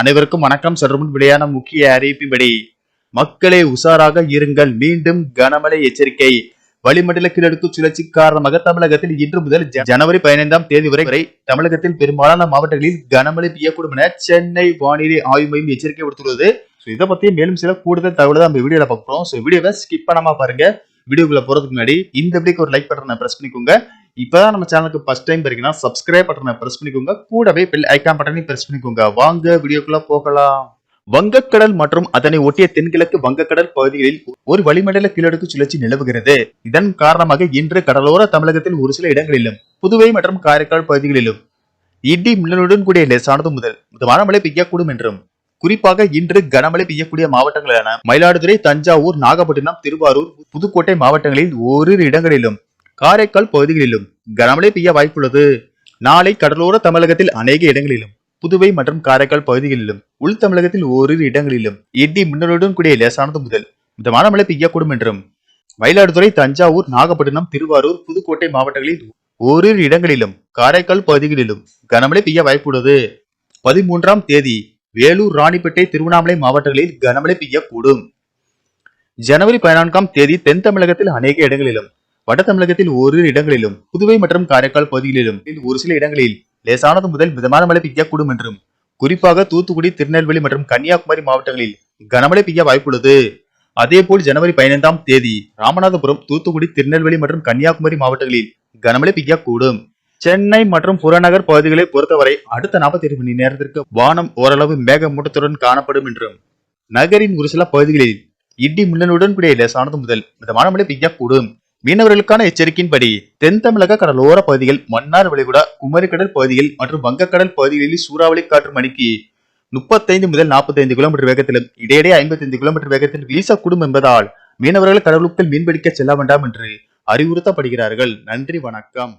அனைவருக்கும் வணக்கம். சற்றுமுன் வெளியான முக்கிய அறிவிப்பின்படி மக்களே உஷாராக இருங்கள். மீண்டும் கனமழை எச்சரிக்கை. வளிமண்டல கீழடுக்கு சுழற்சி காரணமாக தமிழகத்தில் இன்று முதல் ஜ- ஜனவரி பதினைந்தாம் தேதி வரை வரை தமிழகத்தில் பெரும்பாலான மாவட்டங்களில் கனமழை பெய்யக்கூடும் என சென்னை வானிலை ஆய்வு மையம் எச்சரிக்கை விடுத்துள்ளது. இதை பத்தி மேலும் சில கூடுதல் தகவலை நம்ம வீடியோல பார்க்குறோம் ஸோ வீடியோவை ஸ்கிப் பண்ணாம பாருங்க. வீடியோக்குள்ள போறதுக்கு முன்னாடி இந்த வீடியோக்கு ஒரு லைக் பட்டனை பிரஸ் பண்ணிக்கோங்க. இப்பதான் நம்ம சேனலுக்கு ஃபர்ஸ்ட் டைம் பாத்தீங்கன்னா சப்ஸ்கிரைப் பட்டனை பிரஸ் பண்ணிக்கோங்க. கூடவே பெல் ஐக்கான் பட்டனையும் பிரஸ் பண்ணிக்கோங்க. வாங்க வீடியோக்குள்ள போகலாம். வங்கக்கடல் மற்றும் அதனை ஒட்டிய தென்கிழக்கு வங்கக்கடல் பகுதிகளில் ஒரு வளிமண்டல கீழடுக்கு சுழற்சி நிலவுகிறது. இதன் காரணமாக இன்று கடலோர தமிழகத்தில் ஒரு சில இடங்களிலும் புதுவை மற்றும் காரைக்கால் பகுதிகளிலும் இடி மின்னலுடன் கூடிய லேசானது முதல். மிதமான மழை பெய்யக்கூடும் என்றும் குறிப்பாக இன்று கனமழை பெய்யக்கூடிய மாவட்டங்களான மயிலாடுதுறை தஞ்சாவூர் நாகப்பட்டினம் திருவாரூர் புதுக்கோட்டை மாவட்டங்களில் ஓரிரு இடங்களிலும் காரைக்கால் பகுதிகளிலும் கனமழை பெய்ய வாய்ப்புள்ளது. நாளை கடலோர தமிழகத்தில் அநேக இடங்களிலும் புதுவை மற்றும் காரைக்கால் பகுதிகளிலும் உள் தமிழகத்தில் ஓரிரு இடங்களிலும் இடி மின்னலுடன் கூடிய லேசானது முதல் மிதமான மழை பெய்யக்கூடும் என்றும் மயிலாடுதுறை தஞ்சாவூர் நாகப்பட்டினம் திருவாரூர் புதுக்கோட்டை மாவட்டங்களில் ஓரிரு இடங்களிலும் காரைக்கால் பகுதிகளிலும் கனமழை பெய்ய வாய்ப்புள்ளது. பதிமூன்றாம் தேதி வேலூர் ராணிப்பேட்டை திருவண்ணாமலை மாவட்டங்களில் கனமழை பெய்யக்கூடும். ஜனவரி பதினான்காம் தேதி தென் தமிழகத்தில் அநேக இடங்களிலும் வட தமிழகத்தில் ஓரிரு இடங்களிலும் புதுவை மற்றும் காரைக்கால் பகுதிகளிலும் ஒரு சில இடங்களில் லேசானது முதல் மிதமான மழை பெய்யக்கூடும் என்றும் குறிப்பாக தூத்துக்குடி திருநெல்வேலி மற்றும் கன்னியாகுமரி மாவட்டங்களில் கனமழை பெய்ய வாய்ப்புள்ளது. அதேபோல் ஜனவரி பதினைந்தாம் தேதி ராமநாதபுரம் தூத்துக்குடி திருநெல்வேலி மற்றும் கன்னியாகுமரி மாவட்டங்களில் கனமழை பெய்யக்கூடும். சென்னை மற்றும் புறநகர் பகுதிகளை பொறுத்தவரை அடுத்த நாற்பத்தி எட்டு மணி நேரத்திற்கு வானம் ஓரளவு மேகமூட்டத்துடன் காணப்படும் என்றும் நகரின் ஒரு சில பகுதிகளில் இடி மின்னலுடன் கூடிய லேசானது முதல் மிதமான மழை பெய்யக்கூடும். மீனவர்களுக்கான எச்சரிக்கையின்படி தென் தமிழக கடலோர பகுதிகள் மன்னார் வளைகுடா குமரிக்கடல் பகுதிகள் மற்றும் வங்கக்கடல் பகுதிகளில் சூறாவளி காற்று மணிக்கு முப்பத்தைந்து முதல் நாற்பத்தைந்து கிலோமீட்டர் வேகத்திலும் இடையிடையே ஐம்பத்தைந்து கிலோமீட்டர் வேகத்தில் வீசக்கூடும் என்பதால் மீனவர்கள் கடலுக்குள் மீன்பிடிக்க செல்ல வேண்டாம் என்று அறிவுறுத்தப்படுகிறார்கள். நன்றி வணக்கம்.